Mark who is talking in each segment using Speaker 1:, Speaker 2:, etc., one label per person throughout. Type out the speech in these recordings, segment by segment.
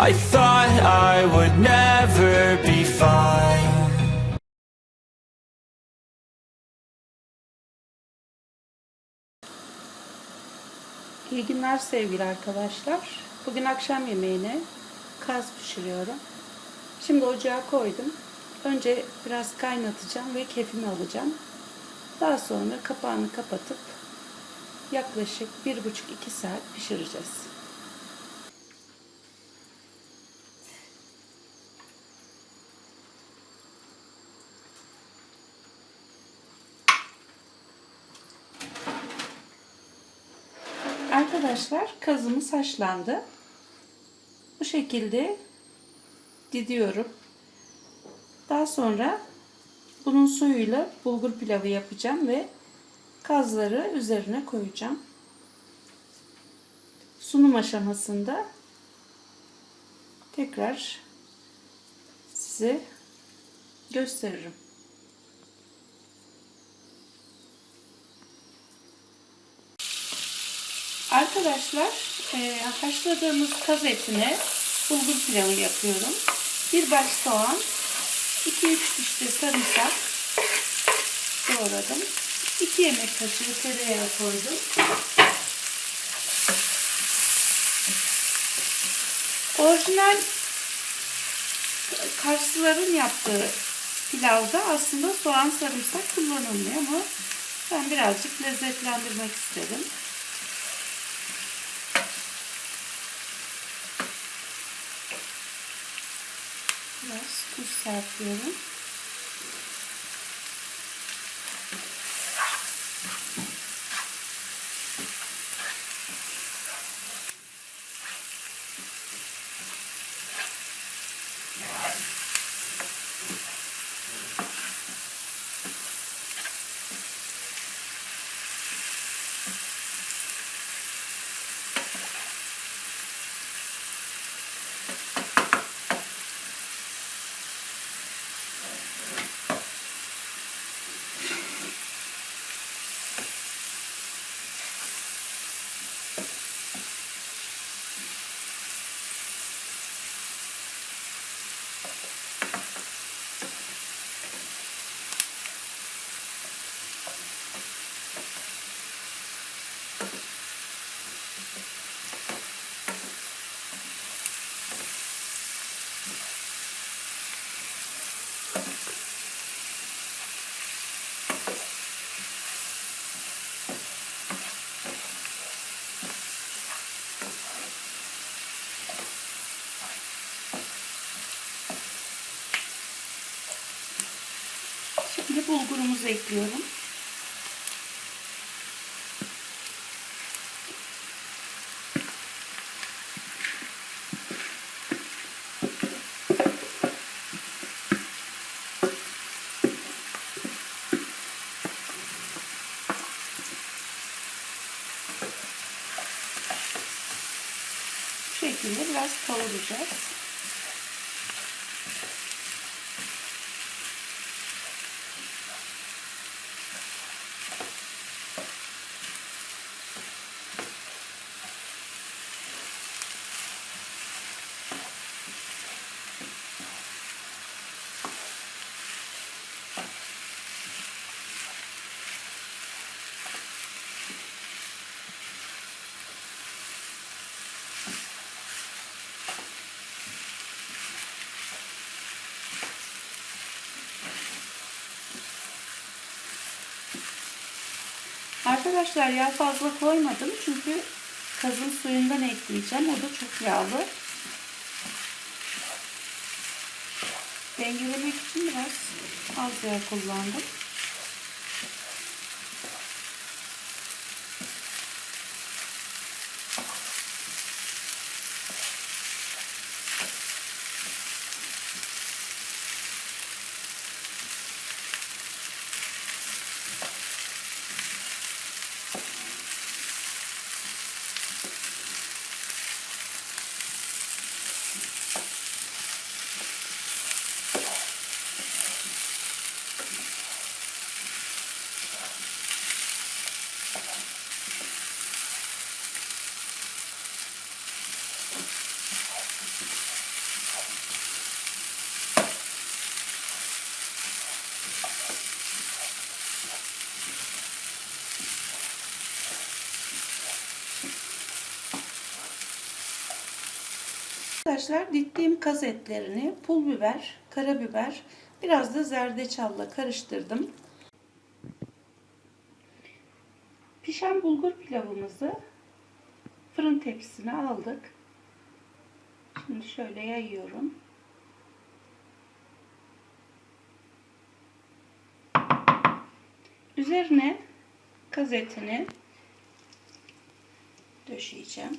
Speaker 1: I thought I would never be fine.
Speaker 2: İyi günler sevgili arkadaşlar. Bugün akşam yemeğine kaz pişiriyorum. Şimdi ocağa koydum. Önce biraz kaynatacağım ve kefimi alacağım. Daha sonra kapağını kapatıp yaklaşık 1,5-2 saat pişireceğiz. Arkadaşlar kazımız haşlandı. Bu şekilde didiyorum. Daha sonra bunun suyuyla bulgur pilavı yapacağım ve kazları üzerine koyacağım. Sunum aşamasında tekrar size gösteririm. Arkadaşlar e, haşladığımız kaz etine bulgur pilavı yapıyorum. Bir baş soğan, 2-3 diş de sarımsak doğradım. 2 yemek kaşığı tereyağı koydum. Orijinal Karslıların yaptığı pilavda aslında soğan sarımsak kullanılmıyor ama ben birazcık lezzetlendirmek istedim. Biraz tuz serpiyorum. Şimdi bulgurumuzu ekliyorum. Şekilde biraz kavuracağız. Arkadaşlar yağ fazla koymadım çünkü kazın suyundan ekleyeceğim. O da çok yağlı. Dengelemek için biraz az yağ kullandım. Arkadaşlar dittiğim kaz etlerini pul biber, karabiber, biraz da zerdeçalla karıştırdım. Pişen bulgur pilavımızı fırın tepsisine aldık. Şimdi şöyle yayıyorum. Üzerine kaz etini döşeyeceğim.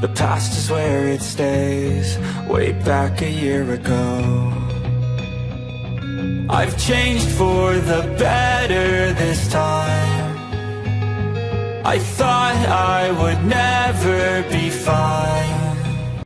Speaker 1: The past is where it stays, way back a year ago. I've changed for the better this time. I thought I would never be fine